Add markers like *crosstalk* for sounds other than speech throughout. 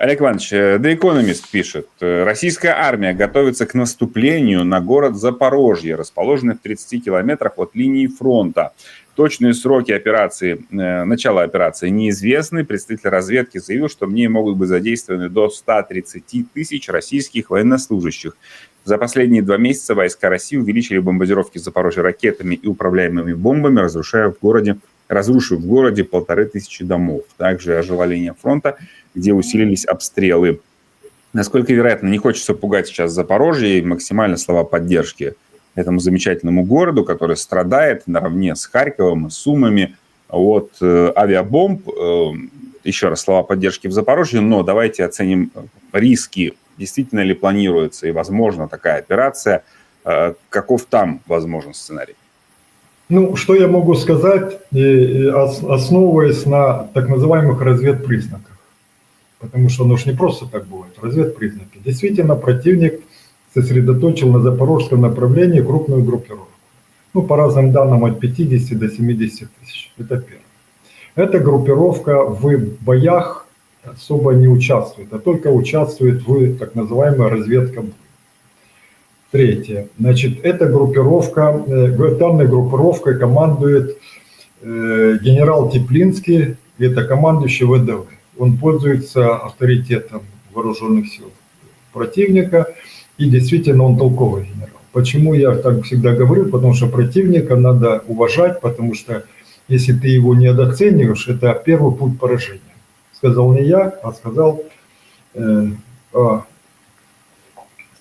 Олег Иванович, э, The Economist пишет, э, российская армия готовится к наступлению на город Запорожье, расположенный в 30 километрах от линии фронта. Точные сроки операции, э, начала операции неизвестны. Представитель разведки заявил, что в ней могут быть задействованы до 130 тысяч российских военнослужащих. За последние два месяца войска России увеличили бомбардировки Запорожья ракетами и управляемыми бомбами, разрушая в городе, разрушив в городе полторы тысячи домов. Также ожила линия фронта, где усилились обстрелы. Насколько вероятно, не хочется пугать сейчас Запорожье и максимально слова поддержки этому замечательному городу, который страдает наравне с Харьковом и Сумами от э, авиабомб. Э, еще раз слова поддержки в Запорожье, но давайте оценим риски действительно ли планируется и возможна такая операция, э, каков там возможен сценарий? Ну, что я могу сказать, основываясь на так называемых разведпризнаках. Потому что оно же не просто так будет, разведпризнаки. Действительно, противник сосредоточил на запорожском направлении крупную группировку. Ну, по разным данным, от 50 до 70 тысяч. Это первое. Эта группировка в боях особо не участвует, а только участвует в так называемой разведке боя. Третье. Значит, эта группировка, э, данной группировкой командует э, генерал Теплинский, это командующий ВДВ. Он пользуется авторитетом вооруженных сил противника, и действительно он толковый генерал. Почему я так всегда говорю? Потому что противника надо уважать, потому что если ты его недооцениваешь, это первый путь поражения сказал не я, а сказал э, а,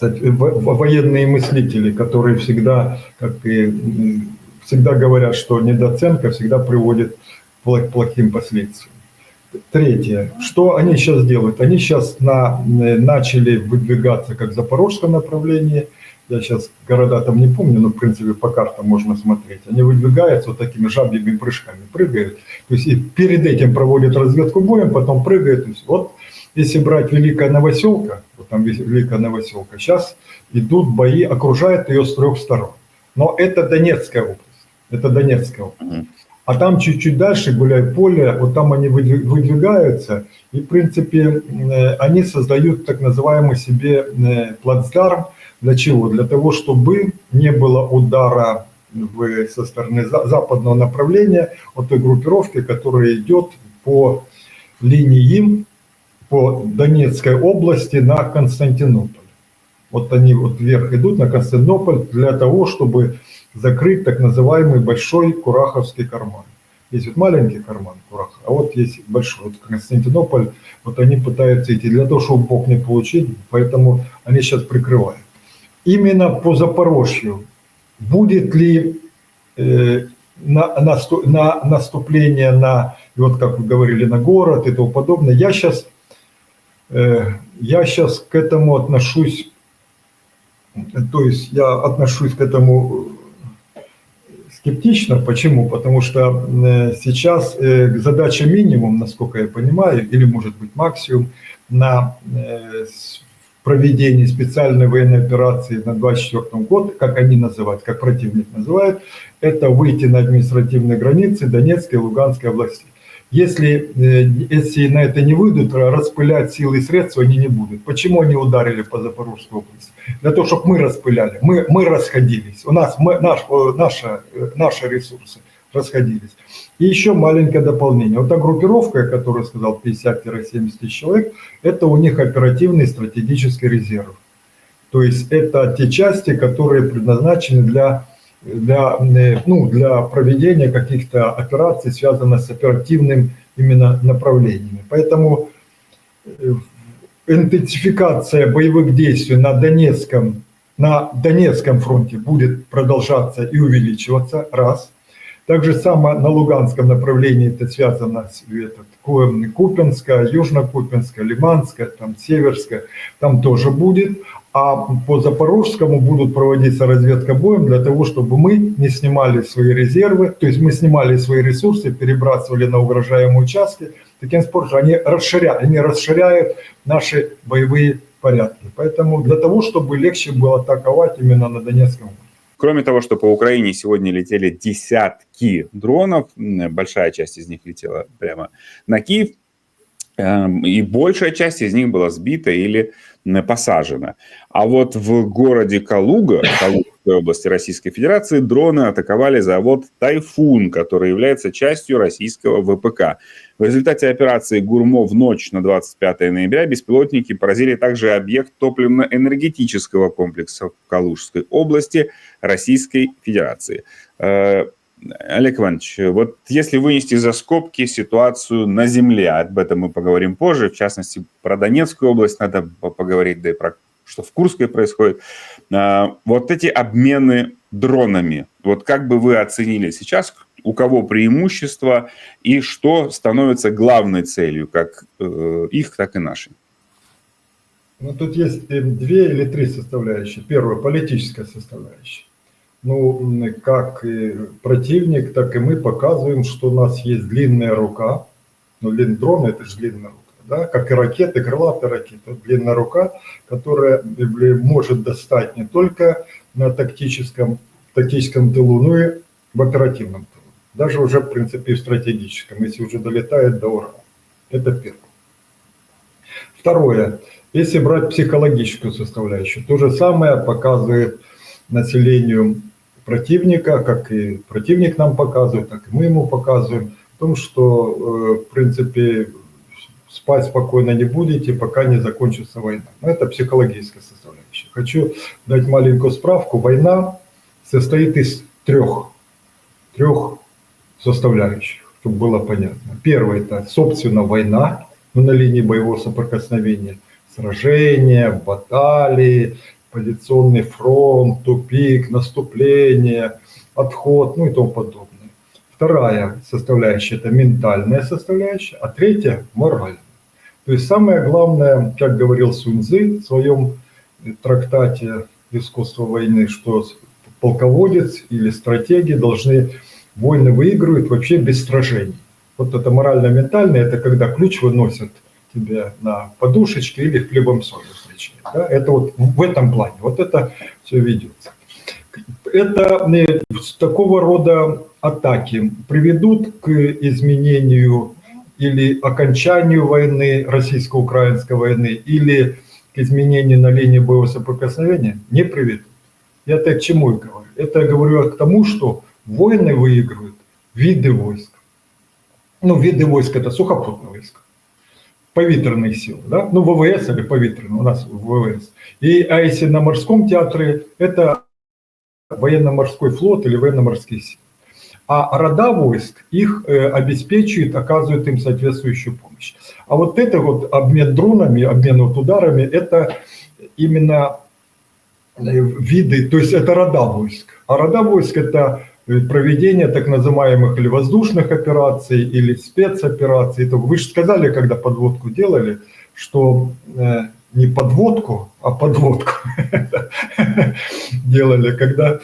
военные мыслители, которые всегда, как и всегда говорят, что недооценка всегда приводит к плохим последствиям. Третье. Что они сейчас делают? Они сейчас на, начали выдвигаться как в запорожском направлении. Я сейчас города там не помню, но в принципе по картам можно смотреть. Они выдвигаются вот такими жабьими прыжками, прыгают. То есть и перед этим проводят разведку боем, потом прыгают. Вот если брать Великая Новоселка, вот там Великая Новоселка, сейчас идут бои, окружают ее с трех сторон. Но это Донецкая область. Это Донецкая область. А там чуть-чуть дальше, гуляй поле, вот там они выдвигаются, и, в принципе, э, они создают так называемый себе э, плацдарм. Для чего? Для того, чтобы не было удара в, со стороны западного направления от той группировки, которая идет по линии по Донецкой области на Константинополь. Вот они вот вверх идут на Константинополь для того, чтобы закрыть так называемый большой Кураховский карман. Есть вот маленький карман Кураха, а вот есть большой. Вот Константинополь, вот они пытаются идти для того, чтобы бог не получить, поэтому они сейчас прикрывают. Именно по Запорожью будет ли э, на, на, на наступление на, вот как вы говорили, на город и тому подобное, я сейчас, я сейчас к этому отношусь, то есть я отношусь к этому скептично. Почему? Потому что э, сейчас э, задача минимум, насколько я понимаю, или может быть максимум, на э, проведении специальной военной операции на 24 год, как они называют, как противник называет, это выйти на административные границы Донецкой и Луганской областей. Если, если на это не выйдут, распылять силы и средства они не будут. Почему они ударили по Запорожской области? для того, чтобы мы распыляли, мы, мы расходились, у нас мы, наш, наши, наши ресурсы расходились. И еще маленькое дополнение. Вот та группировка, которую сказал 50-70 тысяч человек, это у них оперативный стратегический резерв. То есть это те части, которые предназначены для, для, ну, для проведения каких-то операций, связанных с оперативным именно направлениями. Поэтому э, интенсификация боевых действий на Донецком, на Донецком фронте будет продолжаться и увеличиваться, раз. Также само на Луганском направлении это связано с этот, Купинска, Южно-Купинска, Лиманска, там Северска, там тоже будет. А по Запорожскому будут проводиться разведка боем для того, чтобы мы не снимали свои резервы, то есть мы снимали свои ресурсы, перебрасывали на угрожаемые участки. Таким способом они расширяют, они расширяют наши боевые порядки. Поэтому для того, чтобы легче было атаковать именно на Донецком Кроме того, что по Украине сегодня летели десятки дронов, большая часть из них летела прямо на Киев, Эм, и большая часть из них была сбита или посажена. А вот в городе Калуга, Калужской области Российской Федерации, дроны атаковали завод «Тайфун», который является частью российского ВПК. В результате операции «Гурмо» в ночь на 25 ноября беспилотники поразили также объект топливно-энергетического комплекса в Калужской области Российской Федерации. Э, Олег Иванович, вот если вынести за скобки ситуацию на земле, об этом мы поговорим позже, в частности, про Донецкую область надо поговорить, да и про что в Курской происходит. А, вот эти обмены дронами, вот как бы вы оценили сейчас, у кого преимущество и что становится главной целью, как э, их, так и нашей? Ну, тут есть э, две или три составляющие. Первая – политическая составляющая ну, как и противник, так и мы показываем, что у нас есть длинная рука. Ну, длинный дрон – это же длинная рука. Да? Как и ракеты, крылатые ракеты. Длинная рука, которая может достать не только на тактическом, тактическом тылу, но и в оперативном тылу. Даже уже, в принципе, в стратегическом, если уже долетает до Урала. Это первое. Второе. Если брать психологическую составляющую, то же самое показывает населению противника, как и противник нам показывает, так и мы ему показываем, в том, что, э, в принципе, спать спокойно не будете, пока не закончится война. Но это психологическая составляющая. Хочу дать маленькую справку. Война состоит из трех, трех составляющих, чтобы было понятно. Первое – это, собственно, война, ну, на линии боевого соприкосновения, сражения, баталии, позиционный фронт, тупик, наступление, отход, ну и тому подобное. Вторая составляющая – это ментальная составляющая, а третья – моральная. То есть самое главное, как говорил Суньцзы в своем трактате «Искусство войны», что полководец или стратеги должны войны выигрывать вообще без сражений. Вот это морально-ментальное, это когда ключ выносят тебе на подушечке или хлебом соли встречает. Да? Это вот в этом плане, вот это все ведется. Это э, такого рода атаки приведут к изменению или окончанию войны, российско-украинской войны, или к изменению на линии боевого соприкосновения, не приведут. Я это к чему я говорю? Это я говорю к тому, что войны выигрывают виды войск. Ну, виды войск – это сухопутные войска повітряних сил, да? ну ВВС или повітряный, у нас ВВС. И, а если на морском театре, это военно-морской флот или военно-морские силы. А рода войск их э, обеспечивает, оказывает им соответствующую помощь. А вот это вот обмен дронами, обмен вот ударами, это именно э, виды, то есть это рода войск. А рода войск это проведения так называемых или воздушных операций, или спецопераций. Это вы же сказали, когда подводку делали, что э, не подводку, а подводку *laughs* делали, когда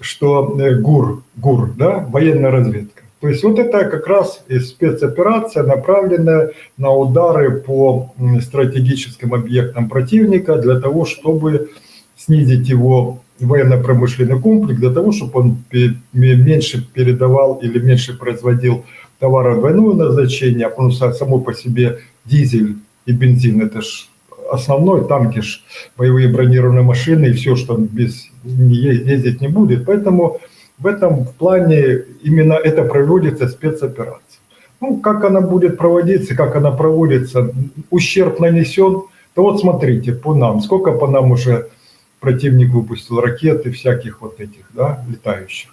что э, ГУР, ГУР, да, военная разведка. То есть вот это как раз спецоперация, направленная на удары по стратегическим объектам противника для того, чтобы снизить его военно-промышленный комплекс для того, чтобы он меньше передавал или меньше производил товары двойного назначения, потому что само по себе дизель и бензин – это же основной, танки ж, боевые бронированные машины, и все, что без ездить не будет. Поэтому в этом плане именно это проводится спецоперация. Ну, как она будет проводиться, как она проводится, ущерб нанесен, то вот смотрите, по нам, сколько по нам уже противник выпустил ракеты всяких вот этих, да, летающих.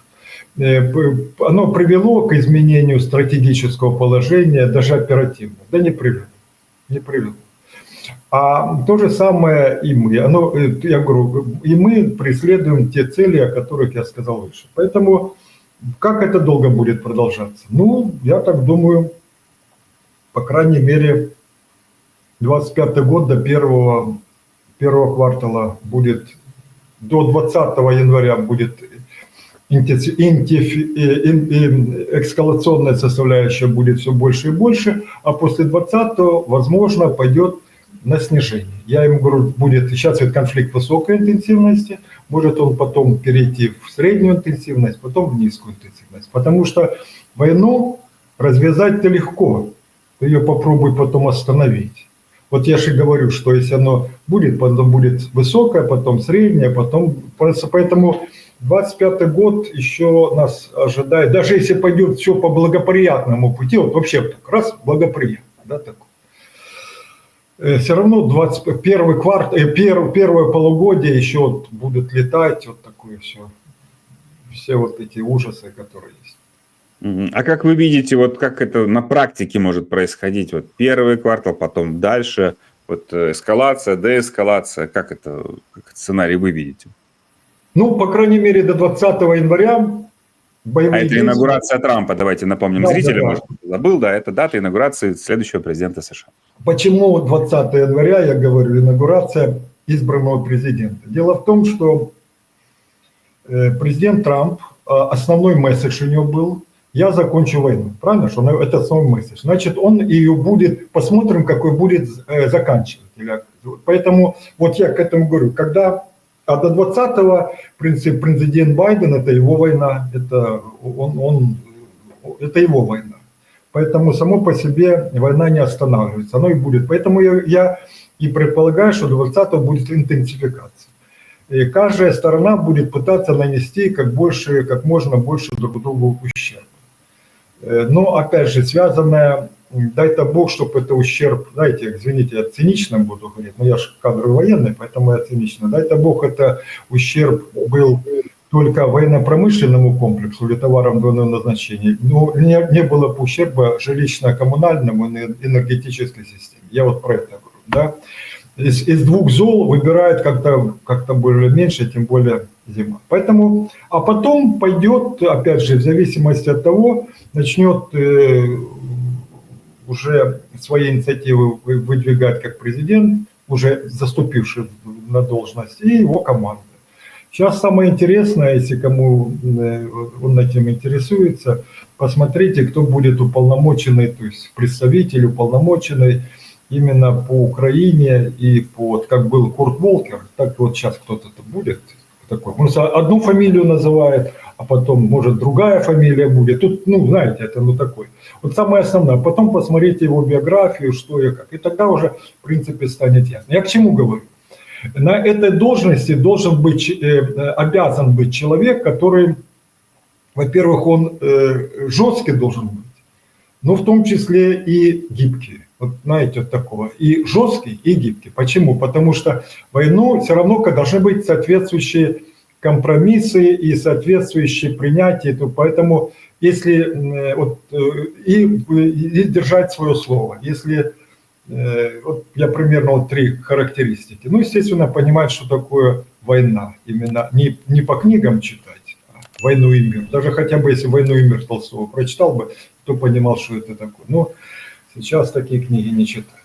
Э, оно привело к изменению стратегического положения, даже оперативно. Да не привело. Не привело. А то же самое и мы. Оно, э, я говорю, и мы преследуем те цели, о которых я сказал выше. Поэтому как это долго будет продолжаться? Ну, я так думаю, по крайней мере, 25 год до первого, первого квартала будет до 20 января будет эскалационная составляющая будет все больше и больше, а после 20 возможно, пойдет на снижение. Я им говорю, будет сейчас этот конфликт высокой интенсивности, может он потом перейти в среднюю интенсивность, потом в низкую интенсивность. Потому что войну развязать-то легко. ты ее попробуй потом остановить. Вот я же говорю, что если оно будет, потом будет высокое, потом среднее, потом... Поэтому 25 год еще нас ожидает, даже если пойдет все по благоприятному пути, вот вообще раз, благоприятно, да, такой. Э, Все равно 21 кварт, э, пер- первое полугодие еще вот будут летать, вот такое все, все вот эти ужасы, которые есть. А как вы видите, вот как это на практике может происходить? Вот первый квартал, потом дальше, вот э, эскалация, деэскалация, как это, как сценарий вы видите? Ну, по крайней мере, до 20 января боевые А это инаугурация Трампа, давайте напомним Да, зрителям, да. может, забыл, да, это дата инаугурации следующего президента США. Почему 20 января, я говорю, инаугурация избранного президента? Дело в том, что э, президент Трамп, э, основной месседж у него был, я закончу войну. Правильно? Что это основной месседж. Значит, он ее будет, посмотрим, какой будет э, заканчивать. Поэтому вот я к этому говорю, когда а до 20-го принцип, президент Байден это его война, это он, он это его война. Поэтому само по себе война не останавливается, оно и будет. Поэтому я, я и предполагаю, что до 20 будет интенсификация. И каждая сторона будет пытаться нанести как, больше, как можно больше друг другу ущерб. Э, Но, опять же, связанное, м, дай-то Бог, чтобы это ущерб, знаете, извините, я цинично буду говорить, но я же кадровый военный, поэтому я цинично. Дай-то Бог, это ущерб был только военно-промышленному комплексу или товарам двойного назначения, но не, не было бы ущерба жилищно-коммунальному и энергетической системе. Я вот про это говорю. Да? Из, из двух зол выбирают как-то как более меньше, тем более зима. Поэтому, а потом пойдет, опять же, в зависимости от того, начнет э, уже свои инициативы вы- выдвигать как президент, уже заступивший на должность, и его команда. Сейчас самое интересное, если кому э, он этим интересуется, посмотрите, кто будет уполномоченный, то есть представитель уполномоченный именно по Украине и по, вот как был Курт Волкер, так вот сейчас кто-то будет такой. Он одну фамилию называет, а потом, может, другая фамилия будет. Тут, ну, знаете, это ну такой. Вот самое основное. Потом посмотрите его биографию, что и как. И тогда уже, в принципе, станет ясно. Я к чему говорю? На этой должности должен быть, э, обязан быть человек, который, во-первых, он э, жесткий должен быть, но в том числе и гибкий. Вот знаете, вот такого. И жесткий, и гибкий. Почему? Потому что войну все равно должны быть соответствующие компромиссы и соответствующие принятия. То Поэтому если э, вот, э, и, и держать свое слово, если Э, вот я примерно вот три характеристики. Ну, естественно, понимать, что такое война. Именно не, не по книгам читать, а «Войну и мир». Даже хотя бы если «Войну и мир» Толстого прочитал бы, то понимал, что это такое. Но сейчас такие книги не читают.